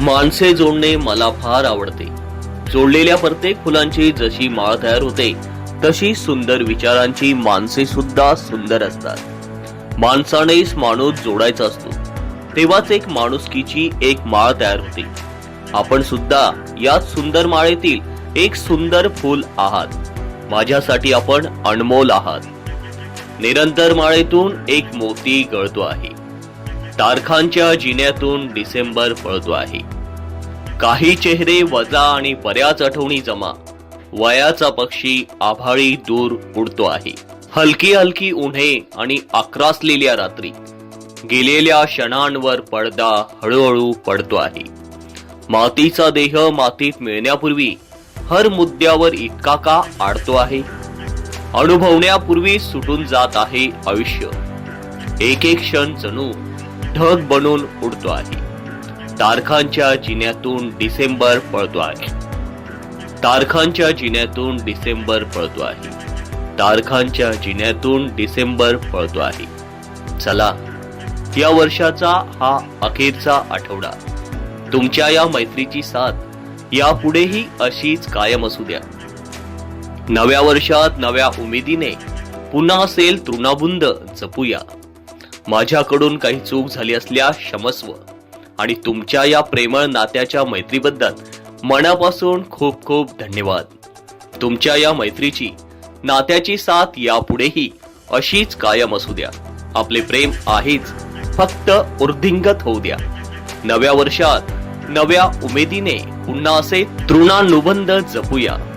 माणसे जोडणे मला फार आवडते. जोडलेल्या प्रत्येक फुलांची जशी माळ तयार होते तशी सुंदर विचारांची माणसे सुद्धा सुंदर असतात. माणसानेच माणूस जोडायचा असतो. तेव्हाच एक माणुसकीची एक माळ तयार होते. आपण सुद्धा याच सुंदर माळेतील एक सुंदर फूल आहात. माझ्यासाठी आपण अनमोल आहात. निरंतर माळेतून एक मोती गळतो आहे. तारखांच्या जिन्यातून डिसेंबर पळतो आहे. काही चेहरे वजा आणि बऱ्याच आठवणी जमा. वयाचा पक्षी आभाळी दूर उडतो आहे. हलकी हलकी उन्हे आणि आक्रासलेल्या रात्री. गेलेल्या क्षणांवर पडदा हळूहळू पडतो आहे. मातीचा देह मातीत मिळण्यापूर्वी हर मुद्द्यावर इतका का आडतो आहे? अनुभवण्यापूर्वी सुटून जात आहे आयुष्य. एक एक क्षण जणू ढग बनून उडतो आहे. तारखांच्या जिन्यातून डिसेंबर पळतो आहे. तारखांच्या जिन्यातून डिसेंबर पळतो आहे. तारखांच्या जिन्यातून डिसेंबर पळतो आहे. चला या वर्षाचा हा अखेरचा आठवडा. तुमच्या या मैत्रीची साथ यापुढेही अशीच कायम असू द्या. नव्या वर्षात नव्या उमेदीने पुन्हा असेल तृणाबुंद जपूया. माझ्याकडून काही चूक झाली असल्यास क्षमस्व. आणि तुमच्या या प्रेमळ नात्याच्या मैत्रीबद्दल मनापासून खूप खूप धन्यवाद. तुमच्या या मैत्रीची नात्याची साथ यापुढेही अशीच कायम असू द्या. आपले प्रेम आहेच फक्त उर्धिंगत होऊ द्या. नव्या वर्षात नव्या उमेदीने पुन्हा असे तृणानुबंध जपूया.